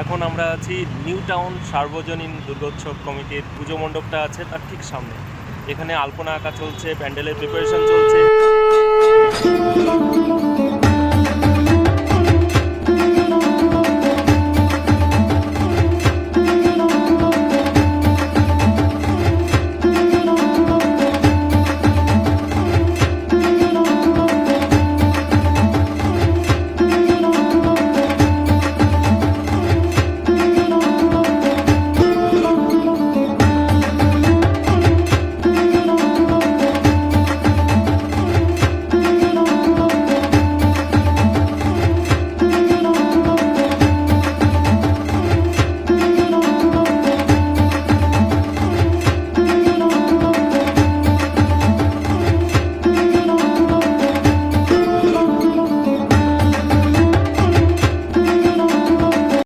এখন আমরা আছি নিউ টাউন সার্বজনীন দুর্গোৎসব কমিটির পুজো মণ্ডপটা আছে তার ঠিক সামনে। এখানে আলপনা আঁকা চলছে, প্যান্ডেলের প্রিপারেশন চলছে।